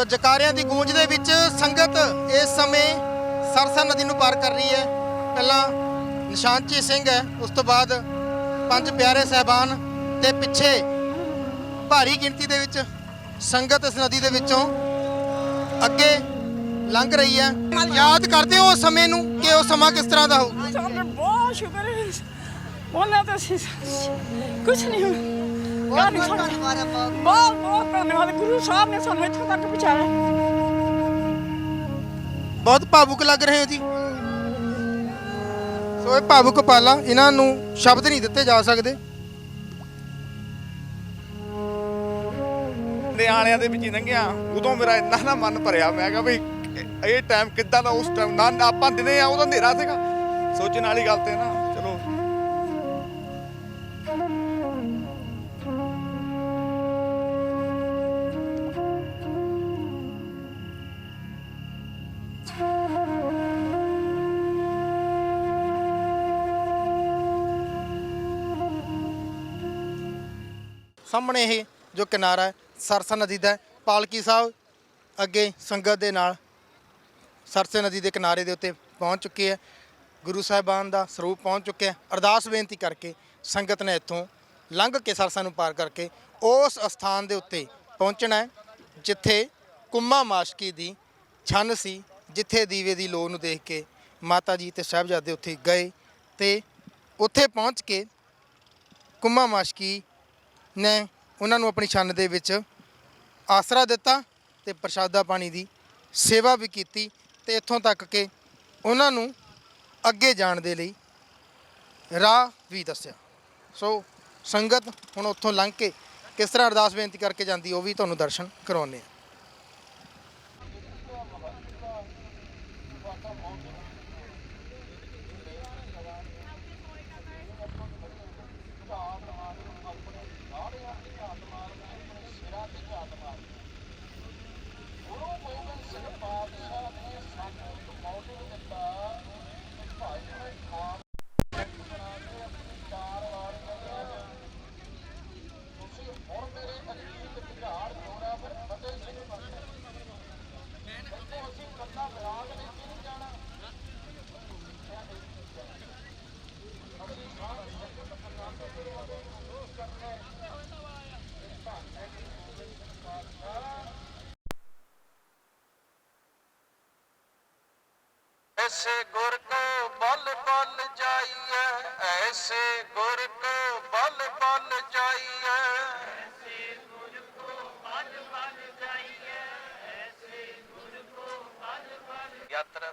ਸੋ ਜਕਾਰਿਆਂ ਦੀ ਗੂੰਜ ਦੇ ਵਿੱਚ ਸੰਗਤ ਇਸ ਸਮੇਂ ਸਰਸਾ ਨਦੀ ਨੂੰ ਪਾਰ ਕਰ ਰਹੀ ਹੈ। ਪਹਿਲਾਂ ਨਿਸ਼ਾਨਚੀ ਸਿੰਘ ਹੈ, ਉਸ ਤੋਂ ਬਾਅਦ ਪੰਜ ਪਿਆਰੇ ਸਹਿਬਾਨ ਤੇ ਪਿੱਛੇ ਭਾਰੀ ਗਿਣਤੀ ਦੇ ਵਿੱਚ ਸੰਗਤ ਇਸ ਨਦੀ ਦੇ ਵਿੱਚੋਂ ਅੱਗੇ ਲੰਘ ਰਹੀ ਹੈ। ਯਾਦ ਕਰਦੇ ਹੋ ਉਸ ਸਮੇਂ ਨੂੰ ਕਿ ਉਹ ਸਮਾਂ ਕਿਸ ਤਰ੍ਹਾਂ ਦਾ ਹੋਊ ਬਹੁਤ ਸ਼ੁਕਰ ਹੈ। ਉਹਨਾਂ ਤੇ ਕੁਝ ਨਹੀਂ ਬਹੁਤ ਬਹੁਤ ਧੰਨਵਾਦ ਗੁਰੂ ਸਾਹਿਬ ਨੇ ਸਾਨੂੰ ਇੱਥੋਂ ਤੱਕ ਪਹੁੰਚਾਇਆ। ਬਹੁਤ ਭਾਵੁਕ ਲੱਗ ਰਹੇ ਹੋ ਜੀ। ਸੋ ਇਹ ਭਾਵੁਕ ਪਾਲਾ ਇਹਨਾਂ ਨੂੰ ਸ਼ਬਦ ਨਹੀਂ ਦਿੱਤੇ ਜਾ ਸਕਦੇ। ਨਿਆਣਿਆਂ ਦੇ ਵਿੱਚ ਹੀ ਲੰਘਿਆ। ਉਦੋਂ ਮੇਰਾ ਇੰਨਾ ਨਾ ਮਨ ਭਰਿਆ। ਮੈਂ ਕਿਹਾ ਵੀ ਇਹ- ਟਾਈਮ ਕਿੱਦਾਂ ਦਾ ਉਸ ਟਾਈਮ ਨਾ ਆਪਾਂ ਦਿਨੇ ਆ ਉਹਦਾ ਹਨੇਰਾ ਸੀਗਾ। ਸੋਚਣ ਵਾਲੀ ਗੱਲ ਤੇ ਨਾ। ਸਾਹਮਣੇ ਇਹ ਜੋ ਕਿਨਾਰਾ ਹੈ, ਸਰਸਾ ਨਦੀ ਦਾ ਹੈ। ਪਾਲਕੀ ਸਾਹਿਬ ਅੱਗੇ ਸੰਗਤ ਦੇ ਨਾਲ ਸਰਸੇ ਨਦੀ ਦੇ ਕਿਨਾਰੇ ਦੇ ਉੱਤੇ ਪਹੁੰਚ ਚੁੱਕੇ ਹੈ ਗੁਰੂ ਸਾਹਿਬਾਨ ਦਾ ਸਰੂਪ ਪਹੁੰਚ ਚੁੱਕਿਆ ਹੈ ਅਰਦਾਸ ਬੇਨਤੀ ਕਰਕੇ ਸੰਗਤ ਨੇ ਇੱਥੋਂ ਲੰਘ ਕੇ ਸਰਸਾ ਨੂੰ ਪਾਰ ਕਰਕੇ ਉਸ ਅਸਥਾਨ ਦੇ ਉੱਤੇ ਪਹੁੰਚਣਾ ਹੈ, ਜਿੱਥੇ ਕੁੰਮਾ ਮਾਸ਼ਕੀ ਦੀ ਛੰਨ ਸੀ, ਜਿੱਥੇ ਦੀਵੇ ਦੀ ਲੋ ਨੂੰ ਦੇਖ ਕੇ ਮਾਤਾ ਜੀ ਤੇ ਸਾਹਿਬਜ਼ਾਦੇ ਉੱਥੇ ਗਏ ਤੇ ਉੱਥੇ ਪਹੁੰਚ ਕੇ ਕੁੰਮਾ ਮਾਸ਼ਕੀ ਨੇ ਉਹਨਾਂ ਨੂੰ ਆਪਣੀ ਛੰਨ ਦੇ ਵਿੱਚ ਆਸਰਾ ਦਿੱਤਾ ਤੇ ਪ੍ਰਸ਼ਾਦਾ ਪਾਣੀ ਦੀ ਸੇਵਾ ਵੀ ਕੀਤੀ ਤੇ ਇੱਥੋਂ ਤੱਕ ਕਿ ਉਹਨਾਂ ਨੂੰ ਅੱਗੇ ਜਾਣ ਦੇ ਲਈ ਰਾਹ ਵੀ ਦੱਸਿਆ। ਸੋ ਸੰਗਤ ਹੁਣ ਉੱਥੋਂ ਲੰਘ ਕੇ ਕਿਸ ਤਰ੍ਹਾਂ ਅਰਦਾਸ ਬੇਨਤੀ ਕਰਕੇ ਜਾਂਦੀ ਉਹ ਵੀ ਤੁਹਾਨੂੰ ਦਰਸ਼ਨ ਕਰਾਉਂਦੇ ਆ ਐਸੇ ਗੁਰ ਕੋ ਬਲ ਬਲ ਜਾਈਐ, ਐਸੇ ਗੁਰ ਕੋ ਬਲ ਬਲ ਜਾਈਐ। ਯਾਤਰਾ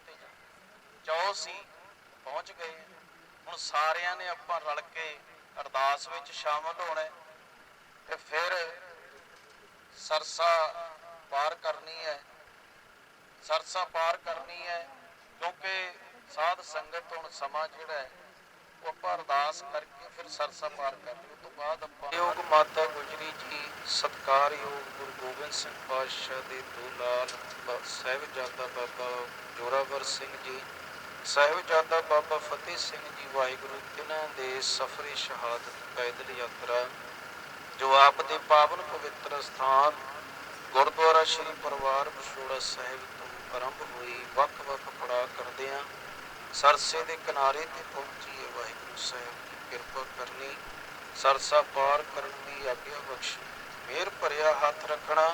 ਚੌ ਸੀ ਪਹੁੰਚ ਗਏ। ਹੁਣ ਸਾਰਿਆਂ ਨੇ ਆਪਾਂ ਰਲ ਕੇ ਅਰਦਾਸ ਵਿੱਚ ਸ਼ਾਮਲ ਹੋਣਾ ਤੇ ਫਿਰ ਸਰਸਾ ਪਾਰ ਕਰਨੀ ਹੈ। ਸਰਸਾ ਪਾਰ ਕਰਨੀ ਹੈ। ਕਿਉਂਕਿ ਸਾਧ ਸੰਗਤ ਹੁਣ ਸਮਾਂ ਜਿਹੜਾ ਹੈ, ਉਹ ਆਪਾਂ ਅਰਦਾਸ ਕਰਕੇ ਫਿਰ ਸਰਸਾ ਪਾਰ ਕਰਨੀ ਉਸ ਤੋਂ ਬਾਅਦ ਆਪਾਂ ਯੋਗ ਮਾਤਾ ਗੁਜਰੀ ਜੀ, ਸਤਕਾਰਯੋਗ ਗੁਰੂ ਗੋਬਿੰਦ ਸਿੰਘ ਪਾਤਸ਼ਾਹ ਦੇ ਦੋ ਲਾਲ ਸਾਹਿਬਜ਼ਾਦਾ ਬਾਬਾ ਜੋਰਾਵਰ ਸਿੰਘ ਜੀ, ਸਾਹਿਬਜ਼ਾਦਾ ਬਾਬਾ ਫਤਿਹ ਸਿੰਘ ਜੀ ਵਾਹਿਗੁਰੂ ਇਹਨਾਂ ਦੇ ਸਫਰੇ ਸ਼ਹਾਦਤ ਪੈਦਲ ਯਾਤਰਾ, ਜੋ ਆਪ ਦੇ ਪਾਵਨ ਪਵਿੱਤਰ ਸਥਾਨ ਗੁਰਦੁਆਰਾ ਸ਼੍ਰੀ ਪਰਿਵਾਰ ਵਿਛੋੜਾ ਸਾਹਿਬ ਆਰੰਭ ਹੋਈ, ਵੱਖ-ਵੱਖ ਪੜਾਅ ਕਰਦਿਆਂ ਸਰਸੇ ਦੇ ਕਿਨਾਰੇ ਤੇ ਪਹੁੰਚੀ ਹੈ ਵਾਹਿਗੁਰੂ ਸਾਹਿਬ ਦੀ ਕਿਰਪਾ ਕਰਨੀ, ਸਰਸਾ ਪਾਰ ਕਰਨ ਦੀ ਆਗਿਆ ਬਖਸ਼ੀ ਮਿਹਰ ਭਰਿਆ ਹੱਥ ਰੱਖਣਾ,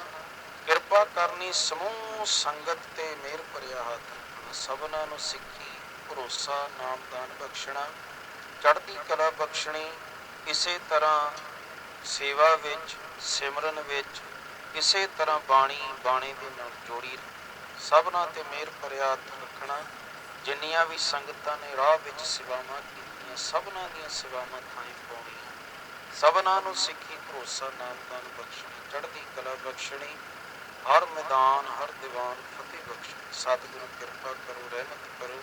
ਕਿਰਪਾ ਕਰਨੀ ਸਮੂਹ ਸੰਗਤ ਤੇ ਮਿਹਰ ਭਰਿਆ ਹੱਥ ਰੱਖਣਾ ਸਭਨਾਂ ਨੂੰ ਸਿੱਖੀ, ਭਰੋਸਾ, ਨਾਮਦਾਨ ਬਖਸ਼ਣਾ, ਚੜ੍ਹਦੀ ਕਲਾ ਬਖਸ਼ਣੀ, ਇਸੇ ਤਰ੍ਹਾਂ ਸੇਵਾ ਵਿੱਚ, ਸਿਮਰਨ ਵਿੱਚ, ਇਸੇ ਤਰ੍ਹਾਂ ਬਾਣੀ ਬਾਣੀ ਦੇ ਨਾਲ ਜੋੜੀ ਰੱਖਣੀ। ਸਭਨਾਂ ਤੇ ਮਿਹਰ ਭਰਿਆ ਹੱਥ ਰੱਖਣਾ, ਜਿੰਨੀਆਂ ਵੀ ਸੰਗਤਾਂ ਨੇ ਰਾਹ ਵਿੱਚ ਸੇਵਾਵਾਂ ਕੀਤੀਆਂ, ਸਭਨਾਂ ਦੀਆਂ ਸੇਵਾਵਾਂ ਥਾਈਂ ਪਾਉਣੀਆਂ। ਸਭਨਾਂ ਨੂੰ ਸਿੱਖੀ ਭਰੋਸਾ ਨਾਮਦਾਨ ਬਖਸ਼ਣੀ, ਚੜ੍ਹਦੀ ਕਲਾ ਬਖਸ਼ਣੀ, ਹਰ ਮੈਦਾਨ, ਹਰ ਦੀਵਾਨ ਫਤਿਹ ਬਖਸ਼ਣੀ। ਸਤਿਗੁਰੂ ਕਿਰਪਾ ਕਰੋ, ਰਹਿਮਤ ਕਰੋ,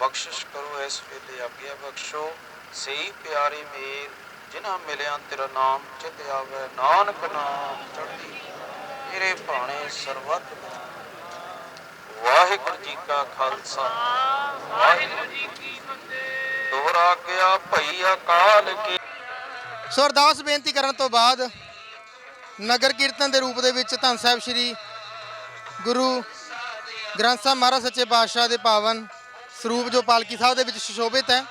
ਬਖਸ਼ਿਸ਼ ਕਰੋ, ਇਸ ਵੇਲੇ ਆਗਿਆ ਬਖਸ਼ੋ। ਸਹੀ ਪਿਆਰੇ ਮੇਰ, ਜਿਨ੍ਹਾਂ ਮਿਲਿਆ ਤੇਰਾ ਨਾਮ ਚਿਤ ਆਵੇ। ਨਾਨਕ ਨਾਮ ਚੜ੍ਹਦੀ ਤੇਰੇ ਭਾਣੇ ਸਰਬੱਤ ਵਾਹਿਗੁਰੂ ਜੀ ਕਾ ਖਾਲਸਾ। ਵਾਹਿਗੁਰੂ ਜੀ ਕੀ ਫਤਿਹ। ਦੋਹਰਾ ਗਿਆ ਭਈ ਅਕਾਲ ਕੀ। ਸੋ ਅਰਦਾਸ ਬੇਨਤੀ ਕਰਨ ਤੋਂ ਬਾਅਦ ਨਗਰ ਕੀਰਤਨ ਦੇ ਰੂਪ ਦੇ ਵਿੱਚ ਧੰਨ ਸਾਹਿਬ ਸ੍ਰੀ ਗੁਰੂ ਗ੍ਰੰਥ ਸਾਹਿਬ ਮਹਾਰਾਜ ਸੱਚੇ ਪਾਤਸ਼ਾਹ ਦੇ ਪਾਵਨ ਸਰੂਪ ਜੋ ਪਾਲਕੀ ਸਾਹਿਬ ਦੇ ਵਿੱਚ ਸੁਸ਼ੋਭਿਤ ਹੈ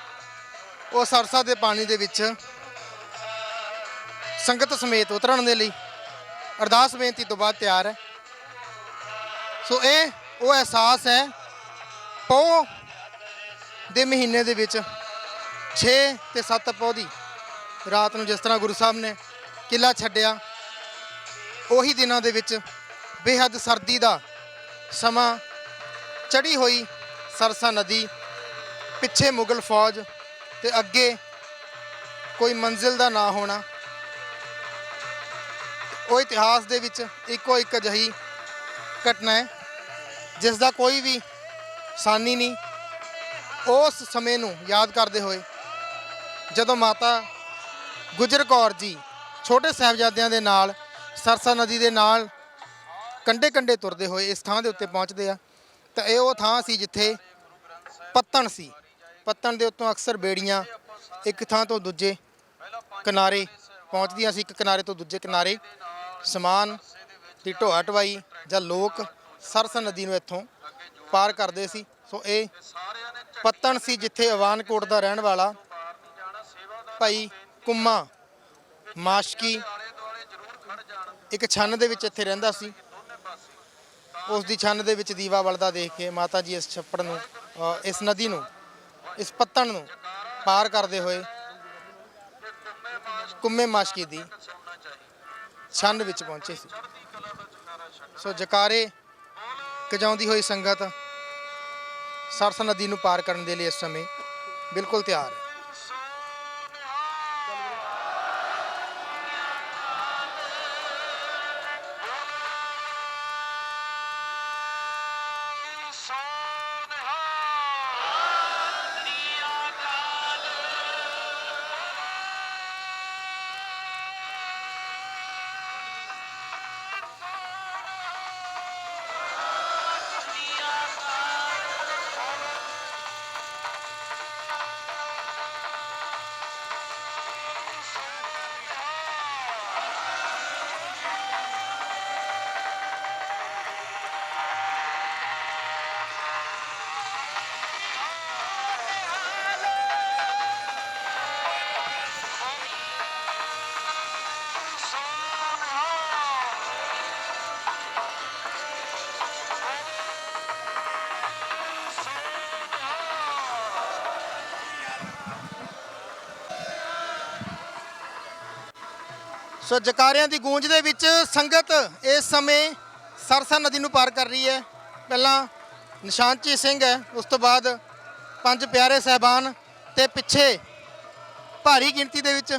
ਉਹ ਸਰਸਾ ਦੇ ਪਾਣੀ ਦੇ ਵਿੱਚ ਸੰਗਤ ਸਮੇਤ ਉਤਰਨ ਦੇ ਲਈ ਅਰਦਾਸ ਬੇਨਤੀ ਤੋਂ ਬਾਅਦ ਤਿਆਰ ਹੈ। ਸੋ ਇਹ ਉਹ ਅਹਿਸਾਸ ਹੈ ਪੋ ਦੇ ਮਹੀਨੇ ਦੇ ਵਿੱਚ 6 ਤੇ 7 ਪੋ ਦੀ ਰਾਤ ਨੂੰ ਜਿਸ ਤਰ੍ਹਾਂ ਗੁਰੂ ਸਾਹਿਬ ਨੇ ਕਿਲਾ ਛੱਡਿਆ, ਉਹੀ ਦਿਨਾਂ ਦੇ ਵਿੱਚ ਬੇਹੱਦ ਸਰਦੀ ਦਾ ਸਮਾਂ ਚੜੀ ਹੋਈ ਸਰਸਾ ਨਦੀ, ਪਿੱਛੇ ਮੁਗਲ ਫੌਜ ਤੇ ਅੱਗੇ ਕੋਈ ਮੰਜ਼ਿਲ ਦਾ ਨਾ ਹੋਣਾ। ਉਹ ਇਤਿਹਾਸ ਦੇ ਵਿੱਚ ਇੱਕੋ ਇੱਕ ਅਜਿਹੀ ਘਟਨਾ ਹੈ ਜਿਸ ਦਾ ਕੋਈ ਵੀ ਸਾਨੀ ਨਹੀਂ, ਉਸ ਸਮੇਂ ਨੂੰ ਯਾਦ ਕਰਦੇ ਹੋਏ ਜਦੋਂ ਮਾਤਾ ਗੁਜਰ ਕੌਰ ਜੀ ਛੋਟੇ ਸਾਹਿਬਜ਼ਾਦਿਆਂ ਦੇ ਨਾਲ, ਸਰਸਾ ਨਦੀ ਦੇ ਨਾਲ ਕੰਡੇ ਕੰਡੇ ਤੁਰਦੇ ਹੋਏ ਇਸ ਥਾਂ ਦੇ ਉੱਤੇ ਪਹੁੰਚਦੇ ਆ, ਤਾਂ ਇਹ ਉਹ ਥਾਂ ਸੀ ਜਿੱਥੇ ਪੱਤਣ ਸੀ। ਪੱਤਣ ਦੇ ਉੱਤੋਂ ਅਕਸਰ ਬੇੜੀਆਂ ਇੱਕ ਥਾਂ ਤੋਂ ਦੂਜੇ ਕਿਨਾਰੇ ਪਹੁੰਚਦੀਆਂ ਸੀ, ਇੱਕ ਕਿਨਾਰੇ ਤੋਂ ਦੂਜੇ ਕਿਨਾਰੇ ਸਮਾਨ ਦੀ ਢੋਆ ਢਵਾਈ ਜਾਂ ਲੋਕ ਸਰਸ ਨਦੀ ਨੂੰ ਇੱਥੋਂ ਪਾਰ ਕਰਦੇ ਸੀ। ਸੋ ਇਹ ਪੱਤਣ ਸੀ ਜਿੱਥੇ ਅਵਾਨਕੋਟ ਦਾ ਰਹਿਣ ਵਾਲਾ ਭਾਈ ਕੁੰਮਾ ਮਾਸ਼ਕੀ ਇੱਕ ਛੰਨ ਦੇ ਵਿੱਚ ਇੱਥੇ ਰਹਿੰਦਾ ਸੀ। ਉਸ ਦੀ ਛੰਨ ਦੇ ਵਿੱਚ ਦੀਵਾ ਬਲਦਾ ਦੇਖ ਕੇ ਮਾਤਾ ਜੀ ਇਸ ਛੱਪੜ ਨੂੰ ਅ, ਇਸ ਨਦੀ ਨੂੰ ਇਸ ਪੱਤਣ ਨੂੰ ਪਾਰ ਕਰਦੇ ਹੋਏ ਕੁੰਮੇ ਮਾਸ਼ਕੀ ਦੀ ਛੰਨ ਵਿੱਚ ਪਹੁੰਚੇ ਸੀ। ਸੋ ਜਕਾਰੇ ਗਜਾਉਂਦੀ ਹੋਈ ਸੰਗਤ ਸਰਸ ਨਦੀ ਨੂੰ ਪਾਰ ਕਰਨ ਦੇ ਲਈ ਇਸ ਸਮੇਂ ਬਿਲਕੁਲ ਤਿਆਰ ਹੈ। ਸੋ ਜਕਾਰਿਆਂ ਦੀ ਗੂੰਜ ਦੇ ਵਿੱਚ ਸੰਗਤ ਇਸ ਸਮੇਂ ਸਰਸਾ ਨਦੀ ਨੂੰ ਪਾਰ ਕਰ ਰਹੀ ਹੈ। ਪਹਿਲਾਂ ਨਿਸ਼ਾਨਚੀ ਸਿੰਘ ਹੈ, ਉਸ ਤੋਂ ਬਾਅਦ ਪੰਜ ਪਿਆਰੇ ਸਹਿਬਾਨ ਤੇ ਪਿੱਛੇ ਭਾਰੀ ਗਿਣਤੀ ਦੇ ਵਿੱਚ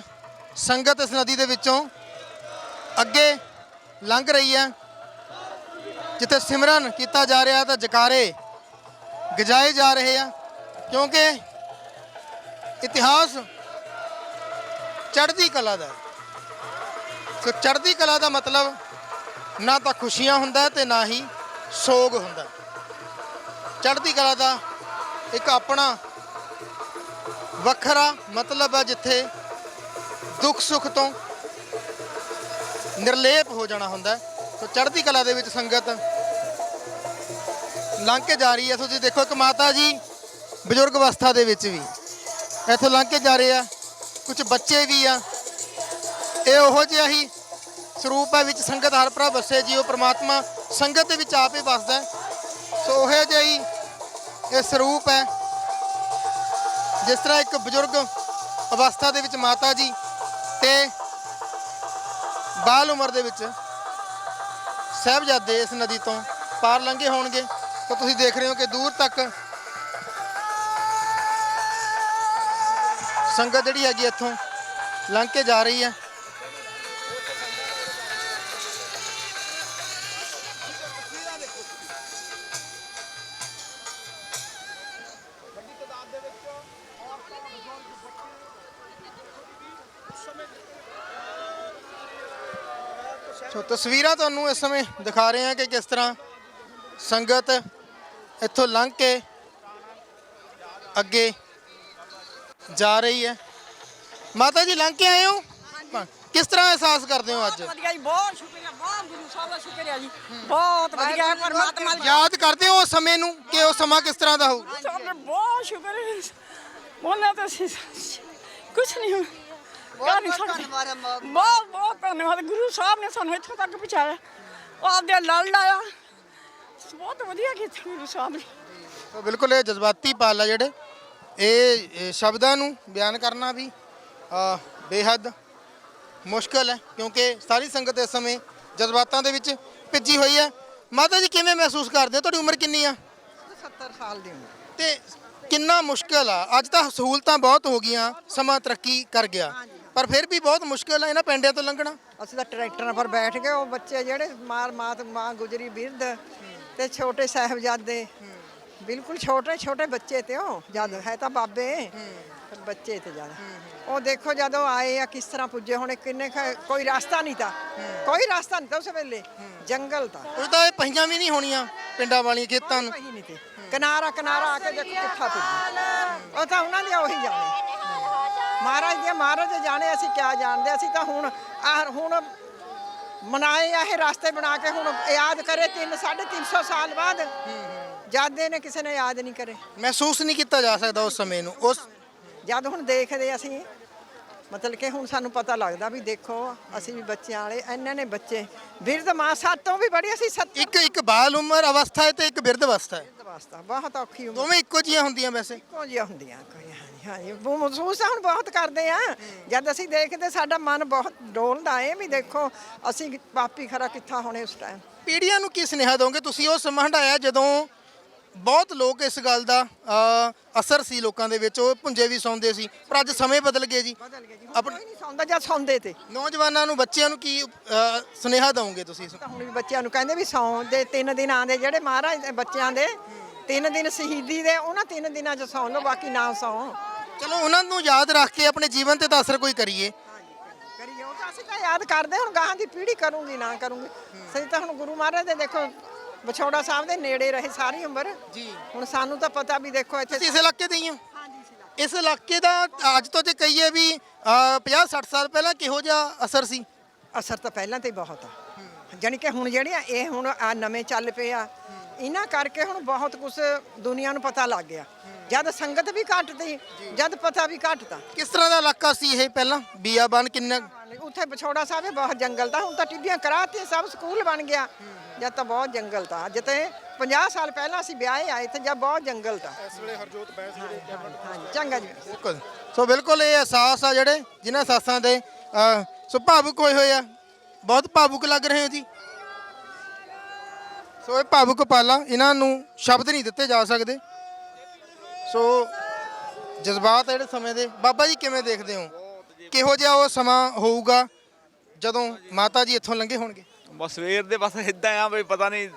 ਸੰਗਤ ਇਸ ਨਦੀ ਦੇ ਵਿੱਚੋਂ ਅੱਗੇ ਲੰਘ ਰਹੀ ਹੈ। ਜਿੱਥੇ ਸਿਮਰਨ ਕੀਤਾ ਜਾ ਰਿਹਾ ਤਾਂ ਜਕਾਰੇ ਗਜਾਏ ਜਾ ਰਹੇ ਆ, ਕਿਉਂਕਿ ਇਤਿਹਾਸ ਚੜ੍ਹਦੀ ਕਲਾ ਦਾ ਹੈ। ਸੋ ਚੜ੍ਹਦੀ ਕਲਾ ਦਾ ਮਤਲਬ ਨਾ ਤਾਂ ਖੁਸ਼ੀਆਂ ਹੁੰਦਾ ਹੈ ਤੇ ਨਾ ਹੀ ਸੋਗ ਹੁੰਦਾ। ਚੜ੍ਹਦੀ ਕਲਾ ਦਾ ਇੱਕ ਆਪਣਾ ਵੱਖਰਾ ਮਤਲਬ ਹੈ ਜਿੱਥੇ ਦੁੱਖ ਸੁੱਖ ਤੋਂ ਨਿਰਲੇਪ ਹੋ ਜਾਣਾ ਹੁੰਦਾ ਸੋ ਚੜ੍ਹਦੀ ਕਲਾ ਦੇ ਵਿੱਚ ਸੰਗਤ ਲੰਘ ਕੇ ਜਾ ਰਹੀ ਹੈ। ਤੁਸੀਂ ਦੇਖੋ ਇੱਕ ਮਾਤਾ ਜੀ ਬਜ਼ੁਰਗ ਅਵਸਥਾ ਦੇ ਵਿੱਚ ਵੀ ਇੱਥੋਂ ਲੰਘ ਕੇ ਜਾ ਰਹੇ ਆ। ਕੁਝ ਬੱਚੇ ਵੀ ਆ। ਇਹ ਉਹੋ ਜਿਹਾ ਹੀ ਸਰੂਪ ਹੈ ਵਿੱਚ ਸੰਗਤ ਹਰ ਪ੍ਰਭ ਵਸੇ ਜੀ ਉਹ ਪ੍ਰਮਾਤਮਾ ਸੰਗਤ ਦੇ ਵਿੱਚ ਆਪੇ ਵਸਦਾ ਹੈ। ਸੋ ਉਹ ਜਿਹਾ ਹੀ ਇਹ ਸਰੂਪ ਹੈ, ਜਿਸ ਤਰ੍ਹਾਂ ਇੱਕ ਬਜ਼ੁਰਗ ਅਵਸਥਾ ਦੇ ਵਿੱਚ ਮਾਤਾ ਜੀ ਤੇ ਬਾਲ ਉਮਰ ਦੇ ਵਿੱਚ ਸਾਹਿਬਜ਼ਾਦੇ ਇਸ ਨਦੀ ਤੋਂ ਪਾਰ ਲੰਘੇ ਹੋਣਗੇ ਤਾਂ ਤੁਸੀਂ ਦੇਖ ਰਹੇ ਹੋ ਕਿ ਦੂਰ ਤੱਕ ਸੰਗਤ ਜਿਹੜੀ ਹੈਗੀ ਇੱਥੋਂ ਲੰਘ ਕੇ ਜਾ ਰਹੀ ਹੈ ਸੋ ਤਸਵੀਰਾਂ ਤੁਹਾਨੂੰ ਇਸ ਸਮੇਂ ਦਿਖਾ ਰਹੇ ਹਾਂ ਕਿ ਕਿਸ ਤਰ੍ਹਾਂ ਸੰਗਤ ਇੱਥੋਂ ਲੰਘ ਕੇ ਅੱਗੇ ਜਾ ਰਹੀ ਹੈ। ਮਾਤਾ ਜੀ ਲੰਘ ਕੇ ਆਏ ਹੋ? ਕਿਸ ਤਰ੍ਹਾਂ ਅਹਿਸਾਸ ਕਰਦੇ ਹੋ ਅੱਜ? ਵਧੀਆ ਜੀ ਬਹੁਤ ਸ਼ੁਕਰੀਆ ਬਹੁਤ ਹਾਂ ਗੁਰੂ ਸਾਹਿਬ ਦਾ ਸ਼ੁਕਰ ਹੈ ਜੀ। ਬਹੁਤ ਵਧੀਆ ਹੈ ਪਰਮਾਤਮਾ ਦਾ ਯਾਦ ਕਰਦੇ ਹੋ ਉਸ ਸਮੇਂ ਨੂੰ ਕਿ ਉਹ ਸਮਾਂ ਕਿਸ ਤਰ੍ਹਾਂ ਦਾ ਹੋਊ? ਸਾਡੇ ਬਹੁਤ ਸ਼ੁਕਰ ਹੈ ਬੋਲਣਾ ਤਾਂ ਸੀ ਕੁਝ ਨਹੀਂ ਬਹੁਤ ਬਹੁਤ ਧੰਨਵਾਦ ਗੁਰੂ ਸਾਹਿਬ ਨੇ ਸਾਨੂੰ ਇੱਥੋਂ ਤੱਕ ਪਹੁੰਚਾਇਆ। ਉਹ ਆਪਦੇ ਲੜ ਲਾਇਆ। ਬਹੁਤ ਵਧੀਆ ਕੀਤਾ ਗੁਰੂ ਸਾਹਿਬ ਨੇ। ਤਾਂ ਬਿਲਕੁਲ ਇਹ ਜਜ਼ਬਾਤੀ ਪਲ ਆ ਜਿਹੜੇ। ਇਹ ਇਹ ਸ਼ਬਦਾਂ ਨੂੰ ਬਿਆਨ ਕਰਨਾ ਵੀ ਅ, ਬੇਹੱਦ ਮੁਸ਼ਕਲ ਹੈ ਕਿਉਂਕਿ ਸਾਰੀ ਸੰਗਤ ਇਸ ਸਮੇਂ ਜਜ਼ਬਾਤਾਂ ਦੇ ਵਿੱਚ ਭਿੱਜੀ ਹੋਈ ਹੈ। ਮਾਤਾ ਜੀ ਕਿਵੇਂ ਮਹਿਸੂਸ ਕਰਦੇ ਹੋ? ਤੁਹਾਡੀ ਉਮਰ ਕਿੰਨੀ ਆ? 70 ਸਾਲ ਦੀ ਉਮਰ। ਤੇ ਕਿੰਨਾ ਮੁਸ਼ਕਲ ਆ? ਅੱਜ ਤਾਂ ਸਹੂਲਤਾਂ ਬਹੁਤ ਹੋ ਗਈਆਂ ਸਮਾਂ ਤਰੱਕੀ ਕਰ ਗਿਆ। ਪਰ ਫਿਰ ਵੀ ਬਹੁਤ ਮੁਸ਼ਕਲ ਆ ਇਹਨਾਂ ਪਿੰਡਾਂ ਤੋਂ ਲੰਘਣਾ। ਅਸੀਂ ਤਾਂ ਟਰੈਕਟਰਾਂ ਪਰ ਬੈਠ ਕੇ ਉਹ ਬੱਚੇ ਜਿਹੜੇ ਮਾਰ ਮਾਤ ਮਾਂ ਗੁਜਰੀ ਬਿਰਧ ਤੇ ਛੋਟੇ ਸਾਹਿਬਜ਼ਾਦੇ ਬਿਲਕੁਲ ਛੋਟੇ ਛੋਟੇ ਬੱਚੇ ਤੇ ਉਹ ਜਦ ਹੈ ਤਾਂ ਬਾਬੇ ਪਰ ਬੱਚੇ ਤੇ ਜਦ ਉਹ ਦੇਖੋ ਜਦੋਂ ਆਏ ਆ ਕਿਸ ਤਰ੍ਹਾਂ ਪੁੱਜੇ ਹੋਣੇ ਕਿੰਨੇ ਕੋਈ ਰਸਤਾ ਨਹੀਂ ਤਾਂ ਕੋਈ ਰਸਤਾ ਨਹੀਂ ਤਾਂ ਉਸ ਵੇਲੇ ਜੰਗਲ ਤਾਂ। ਉਹ ਤਾਂ ਇਹ ਪਹੀਆਂ ਵੀ ਨਹੀਂ ਹੋਣੀਆਂ ਪਿੰਡਾਂ ਵਾਲੀਆਂ ਖੇਤਾਂ ਨੂੰ। ਨਹੀਂ ਤੇ। ਕਿਨਾਰਾ ਕਿਨਾਰਾ ਆ ਕੇ ਦੇਖੋ ਕਿੱਥਾ ਪੁੱਜੇ। ਉਹ ਤਾਂ ਉਹਨਾਂ ਦੇ ਉਹੀ ਜਾਣੇ ਮਹਾਰਾਜ ਦੇ ਮਹਾਰਾਜ ਜਾਣੇ ਅਸੀਂ ਕਿਆ ਜਾਣਦੇ? ਅਸੀਂ ਤਾਂ ਹੁਣ ਆ ਹੁਣ ਮਨਾਏ ਆ ਇਹ ਰਸਤੇ ਬਣਾ ਕੇ ਹੁਣ ਯਾਦ ਕਰੇ 3 350 ਸਾਲ ਬਾਅਦ। ਜਾਦੇ ਨੇ ਕਿਸੇ ਨੇ ਯਾਦ ਨਹੀਂ ਕਰੇ। ਮਹਿਸੂਸ ਨਹੀਂ ਕੀਤਾ ਜਾ ਸਕਦਾ ਉਸ ਸਮੇਂ ਨੂੰ। ਉਸ ਜਦ ਹੁਣ ਦੇਖਦੇ ਅਸੀਂ ਮਤਲਬ ਕਿ ਹੁਣ ਸਾਨੂੰ ਪਤਾ ਲੱਗਦਾ ਵੀ ਦੇਖੋ ਅਸੀਂ ਵੀ ਬੱਚਿਆਂ ਵਾਲੇ ਇੰਨੇ ਨੇ ਬੱਚੇ। ਬਿਰਧ ਮਾਂ ਸਾਤੋਂ ਵੀ ਬੜੀ ਅਸੀਂ ਸੱਤ ਇੱਕ ਇੱਕ ਬਾਲ ਉਮਰ ਅਵਸਥਾ ਹੈ ਤੇ ਇੱਕ ਬਿਰਧ ਅਵਸਥਾ ਹੈ। ਵਾਸਤਾ ਬਹੁਤ ਔਖੀ ਉਮਰ। ਦੋਵੇਂ ਇੱਕੋ ਜਿਹੀਆਂ ਹੁੰਦੀਆਂ ਵੈਸੇ। ਇੱਕੋ ਜਿਹੀਆਂ ਹੁੰਦੀਆਂ ਕੋਈ ਹਾਂਜੀ ਹਾਂਜੀ ਉਹ ਮਹਿਸੂਸ ਹੁਣ ਬਹੁਤ ਕਰਦੇ ਆ। ਜਦ ਅਸੀਂ ਦੇਖਦੇ ਸਾਡਾ ਮਨ ਬਹੁਤ ਡੋਲਦਾ ਏ ਵੀ ਦੇਖੋ ਅਸੀਂ ਪਾਪੀ ਖਰਾ ਕਿੱਥਾ ਹੋਣੇ ਉਸ ਟਾਈਮ ਪੀੜ੍ਹੀਆਂ ਨੂੰ ਕੀ ਸੁਨੇਹਾ ਦੋਗੇ? ਤੁਸੀਂ ਉਹ ਸਮਾਂ ਹੰਢਾਇਆ ਜਦੋਂ ਬਹੁਤ ਲੋਕ ਇਸ ਗੱਲ ਦਾ ਅ, ਅਸਰ ਸੀ ਲੋਕਾਂ ਦੇ ਵਿੱਚ ਉਹ ਪੁੰਜੇ ਵੀ ਸੌਂਦੇ ਸੀ ਪਰ ਅੱਜ ਸਮੇਂ ਬਦਲ ਗਏ ਜੀ। ਜੀ ਆਪਣ- ਨਹੀਂ ਸੌਂਦਾ ਜਦ ਸੌਂਦੇ ਤੇ। ਨੌਜਵਾਨਾਂ ਨੂੰ ਬੱਚਿਆਂ ਨੂੰ ਕੀ ਅ, ਸੁਨੇਹਾ ਦਵੋਗੇ ਤੁਸੀਂ? ਤਾਂ ਹੁਣ ਵੀ ਬੱਚਿਆਂ ਨੂੰ ਕਹਿੰਦੇ ਵੀ ਸੌਂ ਦੇ ਤਿੰਨ ਦਿਨ ਆਂਦੇ ਜਿਹੜੇ ਮਹਾਰਾਜ ਦੇ ਬੱਚਿਆਂ ਦੇ ਤਿੰਨ ਦਿਨ ਸ਼ਹੀਦੀ ਦੇ ਉਹਨਾਂ ਤਿੰਨ ਦਿਨਾਂ 'ਚ ਸੌਂ ਲਓ ਬਾਕੀ ਨਾ ਸੌਂ ਚਲੋ ਉਹਨਾਂ ਨੂੰ ਯਾਦ ਰੱਖ ਕੇ ਆਪਣੇ ਜੀਵਨ ਤੇ ਤਾਂ ਅਸਰ ਕੋਈ ਕਰੀਏ। ਕਰੀਏ ਉਹ ਤਾਂ ਅਸੀਂ ਤਾਂ ਯਾਦ ਕਰਦੇ ਹੁਣ ਗਾਹਾਂ ਦੀ ਪੀੜ੍ਹੀ ਕਰੂੰਗੀ ਨਾ ਕਰੂੰਗੀ। ਸਹੀ ਤਾਂ ਹੁਣ ਗੁਰੂ ਮਹਾਰਾਜ ਦੇ ਦੇਖੋ ਵਿਛੋੜਾ ਸਾਹਿਬ ਦੇ ਨੇੜੇ ਰਹੇ ਸਾਰੀ ਉਮਰ। ਜੀ। ਹੁਣ ਸਾਨੂੰ ਤਾਂ ਪਤਾ ਵੀ ਦੇਖੋ ਇੱਥੇ ਤੁਸੀਂ ਇਸ ਇਲਾਕੇ ਦੇ ਹੀ ਹੋ? ਇਸ ਇਲਾਕੇ। ਦਾ ਅੱਜ ਤੋਂ ਜੇ ਕਹੀਏ ਵੀ 50 60 ਸਾਲ ਪਹਿਲਾਂ ਕਿਹੋ ਜਿਹਾ ਅਸਰ ਸੀ? ਅਸਰ ਤਾਂ ਪਹਿਲਾਂ ਤੇ ਹੀ ਬਹੁਤ ਆ। ਜਾਣੀ ਕਿ ਹੁਣ ਜਿਹੜੀਆਂ ਇਹ ਹੁਣ ਆ ਨਵੇਂ ਚੱਲ ਪਏ ਆ ਇਹਨਾਂ ਕਰਕੇ ਹੁਣ ਬਹੁਤ ਕੁਝ ਦੁਨੀਆ ਨੂੰ ਪਤਾ ਲੱਗ ਗਿਆ। ਜਦ ਸੰਗਤ ਵੀ ਘੱਟ ਤੀ ਜਦ ਪਤਾ ਵੀ ਘੱਟ ਤਾ। ਕਿਸ ਤਰ੍ਹਾਂ ਦਾ ਇਲਾਕਾ ਸੀ ਇਹ ਪਹਿਲਾਂ? ਬੀਆਬਾਨ ਕਿੰਨਾ? ਉੱਥੇ ਵਿਛੋੜਾ ਸਾਹਿਬ ਇਹ ਬਹੁਤ ਜੰਗਲ ਤਾਂ ਹੁਣ ਤਾਂ ਟਿੱਬੀਆਂ ਕਰਾਤੀ ਸਭ ਸਕੂਲ ਬਣ ਗਿਆ। ਜਦ ਤਾਂ ਬਹੁਤ ਜੰਗਲ ਤਾਂ ਅੱਜ ਤੇ 50 ਸਾਲ ਪਹਿਲਾਂ ਅਸੀਂ ਵਿਆਹੇ ਆਏ ਤੇ ਜਦ ਬਹੁਤ ਜੰਗਲ ਤਾਂ। ਇਸ ਵੇਲੇ ਹਰਜੋਤ ਬੈਸ ਹਾਂਜੀ ਚੰਗਾ ਜੀ। ਬਿਲਕੁਲ। ਸੋ ਬਿਲਕੁਲ ਇਹ ਅਹਿਸਾਸ ਆ ਜਿਹੜੇ ਜਿਨ੍ਹਾਂ ਸਾਸਾਂ ਦੇ ਸੋ ਭਾਵੁਕ ਹੋਏ ਹੋਏ ਆ। ਬਹੁਤ ਭਾਵੁਕ ਲੱਗ ਰਹੇ ਹੋ ਜੀ। ਸੋ ਇਹ ਭਾਵੁਕ ਪਾਲਾ ਇਹਨਾਂ ਨੂੰ ਸ਼ਬਦ ਨਹੀਂ ਦਿੱਤੇ ਜਾ ਸਕਦੇ। ਸੋ ਜਜ਼ਬਾਤ ਆ ਜਿਹੜੇ ਸਮੇਂ ਦੇ। ਬਾਬਾ ਜੀ ਕਿਵੇਂ ਦੇਖਦੇ ਹੋ? ਕਿਹੋ ਜਿਹਾ ਉਹ ਸਮਾਂ ਹੋਊਗਾ ਜਦੋਂ ਮਾਤਾ ਜੀ ਇੱਥੋਂ ਲੰਘੇ ਹੋਣਗੇ? ਬਸ ਸਵੇਰ ਦੇ ਬਸ ਇਦਾਂ ਆ ਬਈ ਪਤਾ ਨਹੀਂ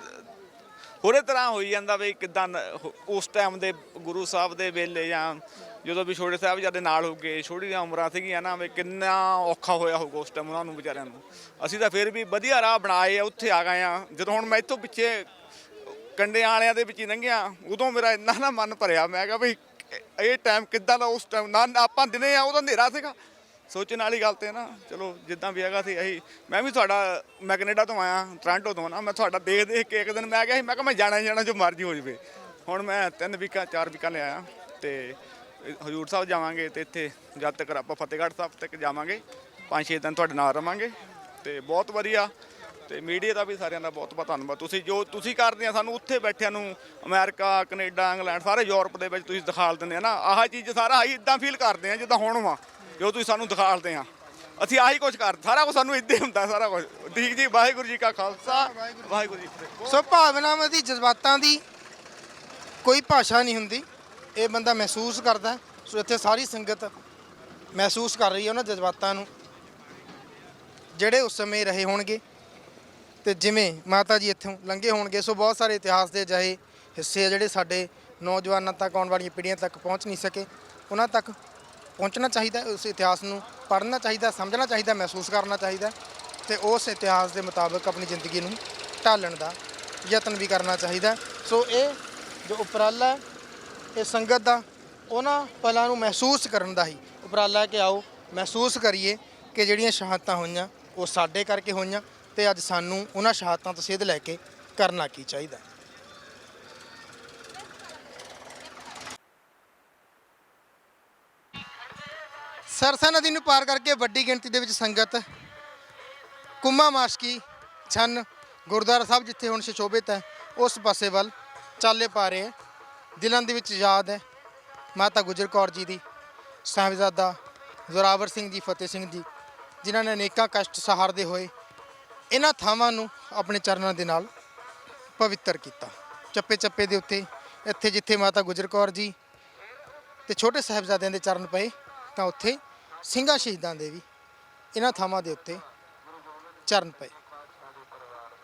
ਹੋਰੇ ਤਰ੍ਹਾਂ ਹੋਈ ਜਾਂਦਾ ਬਈ ਕਿਦਾਂ ਉਸ ਟਾਈਮ ਦੇ ਗੁਰੂ ਸਾਹਿਬ ਦੇ ਵੇਲੇ ਜਾਂ ਜਦੋਂ ਵੀ ਛੋਟੇ ਸਾਹਿਬ ਜਦ ਨਾਲ ਹੋ ਗਏ ਛੋਟੀਆਂ ਉਮਰਾਂ ਸੀਗੀਆਂ ਨਾ ਵੀ ਕਿੰਨਾ ਔਖਾ ਹੋਇਆ ਹੋਊਗਾ ਉਸ ਟਾਈਮ ਉਹਨਾਂ ਨੂੰ ਵਿਚਾਰਿਆਂ ਨੂੰ। ਅਸੀਂ ਤਾਂ ਫਿਰ ਵੀ ਵਧੀਆ ਰਾਹ ਬਣਾਏ ਆ ਉੱਥੇ ਆ ਗਏ ਆ। ਜਦੋਂ ਹੁਣ ਮੈਂ ਇੱਥੋਂ ਪਿੱਛੇ ਕੰਡਿਆਂ ਵਾਲਿਆਂ ਦੇ ਵਿੱਚ ਹੀ ਲੰਘਿਆ ਉਦੋਂ ਮੇਰਾ ਇੰਨਾ ਨਾ ਮਨ ਭਰਿਆ ਮੈਂ ਕਿਹਾ ਬਈ ਇਹ ਟਾਈਮ ਕਿੱਦਾਂ ਦਾ ਉਸ ਟਾਈਮ ਨਾ ਆਪਾਂ ਦਿਨੇ ਆ ਉਦੋਂ ਹਨੇਰਾ ਸੀਗਾ। ਸੋਚਣ ਵਾਲੀ ਗੱਲ ਤੇ ਨਾ। ਚਲੋ, ਜਿੱਦਾਂ ਵੀ ਹੈਗਾ ਸੀ, ਅਸੀਂ ਮੈਂ ਵੀ ਤੁਹਾਡਾ ਮੈਂ ਕੈਨੇਡਾ ਤੋਂ ਆਇਆ, ਟੋਰਾਂਟੋ ਤੋਂ ਨਾ। ਮੈਂ ਤੁਹਾਡਾ ਦੇਖ ਦੇਖ ਕੇ ਇੱਕ ਦਿਨ ਮੈਂ ਕਿਹਾ ਸੀ, ਮੈਂ ਕਿਹਾ ਮੈਂ ਜਾਣਾ ਹੀ ਜਾਣਾ, ਜੋ ਮਰਜ਼ੀ ਹੋ ਜਵੇ। ਹੁਣ ਮੈਂ ਤਿੰਨ ਵੀਕਾਂ, ਚਾਰ ਵੀਕਾਂ ਲੈ ਆਇਆ ਤੇ ਹਜੂਰ ਸਾਹਿਬ ਜਾਵਾਂਗੇ ਤੇ ਇੱਥੇ ਜਦ ਤੱਕ ਆਪਾਂ ਫਤਿਹਗੜ੍ਹ ਸਾਹਿਬ ਤੱਕ ਜਾਵਾਂਗੇ, ਪੰਜ ਛੇ ਦਿਨ ਤੁਹਾਡੇ ਨਾਲ ਰਵਾਂਗੇ। ਤੇ ਬਹੁਤ ਵਧੀਆ। ਤੇ ਮੀਡੀਆ ਦਾ ਵੀ ਸਾਰਿਆਂ ਦਾ ਬਹੁਤ ਬਹੁਤ ਧੰਨਵਾਦ। ਤੁਸੀਂ ਜੋ ਤੁਸੀਂ ਕਰਦੇ ਆ, ਸਾਨੂੰ ਉੱਥੇ ਬੈਠਿਆਂ ਨੂੰ ਅਮਰੀਕਾ, ਕੈਨੇਡਾ, ਇੰਗਲੈਂਡ, ਸਾਰੇ ਯੂਰਪ ਦੇ ਵਿੱਚ ਤੁਸੀਂ ਦਿਖਾਲ ਦਿੰਦੇ ਆ ਨਾ। ਆਹ ਚੀਜ਼ ਸਾਰਾ ਅਸੀਂ ਇਦਾਂ ਫੀਲ ਕਰਦੇ ਆ, ਜਿੱਦਾਂ ਹੁਣ ਵਾ। ਜੋ ਤੁਸੀਂ ਸਾਨੂੰ ਦਿਖਾਲਦੇ ਆ। ਅਸੀਂ ਆਹੀ ਕੁਝ ਕਰਦੇ ਸਾਰਾ ਕੁਝ ਸਾਨੂੰ ਇੱਦਾਂ ਹੁੰਦਾ, ਸਾਰਾ ਕੁਝ ਠੀਕ ਜੀ, ਵਾਹਿਗੁਰੂ ਜੀ ਕਾ ਖਾਲਸਾ, ਵਾਹਿਗੁਰੂ ਜੀ ਸੋ ਭਾਵਨਾਵਾਂ ਦੀ, ਜਜ਼ਬਾਤਾਂ ਦੀ ਕੋਈ ਭਾਸ਼ਾ ਨਹੀਂ ਹੁੰਦੀ। ਇਹ ਬੰਦਾ ਮਹਿਸੂਸ ਕਰਦਾ ਸੋ ਇੱਥੇ ਸਾਰੀ ਸੰਗਤ ਮਹਿਸੂਸ ਕਰ ਰਹੀ ਹੈ ਉਹਨਾਂ ਜਜ਼ਬਾਤਾਂ ਨੂੰ। ਜਿਹੜੇ ਉਸ ਸਮੇਂ ਰਹੇ ਹੋਣਗੇ ਤੇ ਜਿਵੇਂ ਮਾਤਾ ਜੀ ਇੱਥੋਂ ਲੰਘੇ ਹੋਣਗੇ, ਸੋ ਬਹੁਤ ਸਾਰੇ ਇਤਿਹਾਸ ਦੇ ਅਜਿਹੇ ਹਿੱਸੇ ਆ ਜਿਹੜੇ ਸਾਡੇ ਨੌਜਵਾਨਾਂ ਤੱਕ, ਆਉਣ ਵਾਲੀਆਂ ਪੀੜ੍ਹੀਆਂ ਤੱਕ ਪਹੁੰਚ ਨਹੀਂ ਸਕੇ। ਉਹਨਾਂ ਤੱਕ ਪਹੁੰਚਣਾ ਚਾਹੀਦਾ ਉਸ ਇਤਿਹਾਸ ਨੂੰ ਪੜ੍ਹਨਾ ਚਾਹੀਦਾ ਸਮਝਣਾ ਚਾਹੀਦਾ ਮਹਿਸੂਸ ਕਰਨਾ ਚਾਹੀਦਾ ਤੇ ਉਸ ਇਤਿਹਾਸ ਦੇ ਮੁਤਾਬਕ ਆਪਣੀ ਜ਼ਿੰਦਗੀ ਨੂੰ ਢਾਲਣ ਦਾ ਯਤਨ ਵੀ ਕਰਨਾ ਚਾਹੀਦਾ। ਸੋ ਇਹ ਜੋ ਉਪਰਾਲਾ ਹੈ, ਇਹ ਸੰਗਤ ਦਾ ਉਹਨਾਂ ਪਲਾਂ ਨੂੰ ਮਹਿਸੂਸ ਕਰਨ ਦਾ ਹੀ ਉਪਰਾਲਾ ਹੈ ਕਿ ਆਓ ਮਹਿਸੂਸ ਕਰੀਏ ਕਿ ਜਿਹੜੀਆਂ ਸ਼ਹਾਦਤਾਂ ਹੋਈਆਂ ਉਹ ਸਾਡੇ ਕਰਕੇ ਹੋਈਆਂ ਤੇ ਅੱਜ ਸਾਨੂੰ ਉਹਨਾਂ ਸ਼ਹਾਦਤਾਂ ਤੋਂ ਸੇਧ ਲੈ ਕੇ ਕਰਨਾ ਕੀ ਚਾਹੀਦਾ ਸਰਸਾ ਨਦੀ ਨੂੰ ਪਾਰ ਕਰਕੇ ਵੱਡੀ ਗਿਣਤੀ ਦੇ ਵਿੱਚ ਸੰਗਤ ਕੁੰਮਾ ਮਾਸ਼ਕੀ ਛੰਨ ਗੁਰਦੁਆਰਾ ਸਾਹਿਬ ਜਿੱਥੇ ਹੁਣ ਸ਼ਸ਼ੋਭਿਤ ਹੈ, ਉਸ ਪਾਸੇ ਵੱਲ ਚਾਲੇ ਪਾ ਰਹੇ ਹੈ। ਦਿਲਾਂ ਦੇ ਵਿੱਚ ਯਾਦ ਹੈ ਮਾਤਾ ਗੁਜਰ ਕੌਰ ਜੀ ਦੀ, ਸਾਹਿਬਜ਼ਾਦਾ ਜ਼ੋਰਾਵਰ ਸਿੰਘ ਜੀ, ਫਤਿਹ ਸਿੰਘ ਜੀ, ਜਿਨ੍ਹਾਂ ਨੇ ਅਨੇਕਾਂ ਕਸ਼ਟ ਸਹਾਰਦੇ ਹੋਏ ਇਹਨਾਂ ਥਾਵਾਂ ਨੂੰ ਆਪਣੇ ਚਰਨਾਂ ਦੇ ਨਾਲ ਪਵਿੱਤਰ ਕੀਤਾ। ਚੱਪੇ ਚੱਪੇ ਦੇ ਉੱਤੇ, ਇੱਥੇ ਜਿੱਥੇ ਮਾਤਾ ਗੁਜਰ ਕੌਰ ਜੀ ਤੇ ਛੋਟੇ ਸਾਹਿਬਜ਼ਾਦਿਆਂ ਦੇ ਚਰਨ ਪਏ, ਤਾਂ ਉੱਥੇ ਸਿੰਘਾਂ ਸ਼ਹੀਦਾਂ ਦੇ ਵੀ ਇਹਨਾਂ ਥਾਵਾਂ ਦੇ ਉੱਤੇ ਚਰਨ ਪਏ।